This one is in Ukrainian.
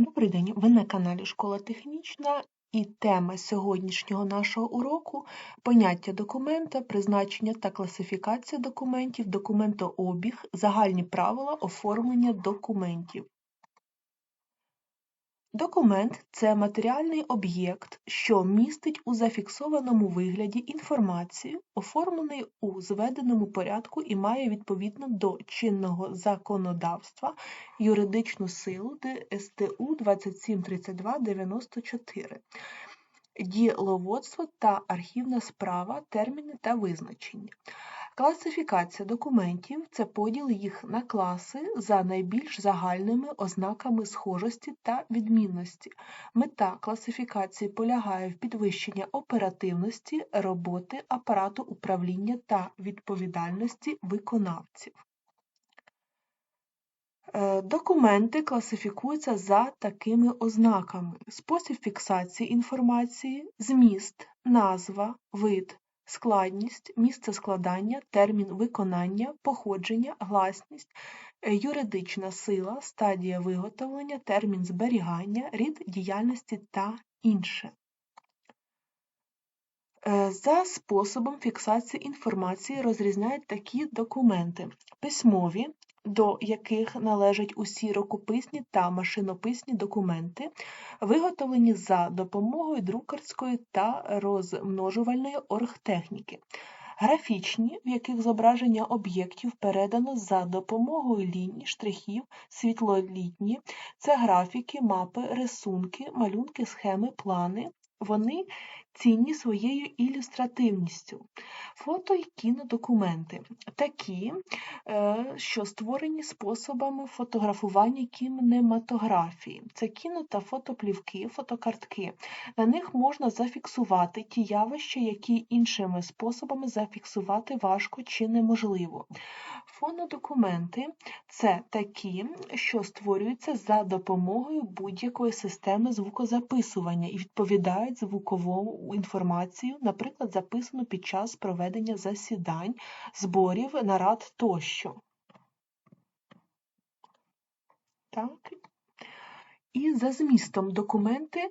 Добрий день, ви на каналі Школа Технічна і тема сьогоднішнього нашого уроку поняття документа, призначення та класифікація документів, документообіг, загальні правила оформлення документів. Документ це матеріальний об'єкт, що містить у зафіксованому вигляді інформацію, оформлений у зведеному порядку і має відповідно до чинного законодавства юридичну силу ДСТУ 2732-94, діловодство та архівна справа, терміни та визначення. Класифікація документів це поділ їх на класи за найбільш загальними ознаками схожості та відмінності. Мета класифікації полягає в підвищенні оперативності роботи апарату управління та відповідальності виконавців. Е, документи класифікуються за такими ознаками: спосіб фіксації інформації, зміст, назва, вид, складність, місце складання, термін виконання, походження, гласність, е, юридична сила, стадія виготовлення, термін зберігання, рід діяльності та інше. Е, за способом фіксації інформації розрізняють такі документи: письмові, до яких належать усі рукописні та машинописні документи, виготовлені за допомогою друкарської та розмножувальної оргтехніки, графічні, в яких зображення об'єктів передано за допомогою ліній, штрихів, світлолітні, це графіки, мапи, рисунки, малюнки, схеми, плани. Вони цінні своєю ілюстративністю. Фото і кінодокументи такі, е, що створені способами фотографування кінематографії. Це кіно та фотоплівки, фотокартки. На них можна зафіксувати ті явища, які іншими способами зафіксувати важко чи неможливо. Фонодокументи це такі, що створюються за допомогою будь-якої системи звукозаписування і відповідають звуковому інформацію, наприклад, записану під час проведення засідань, зборів, нарад тощо. Так. І за змістом документи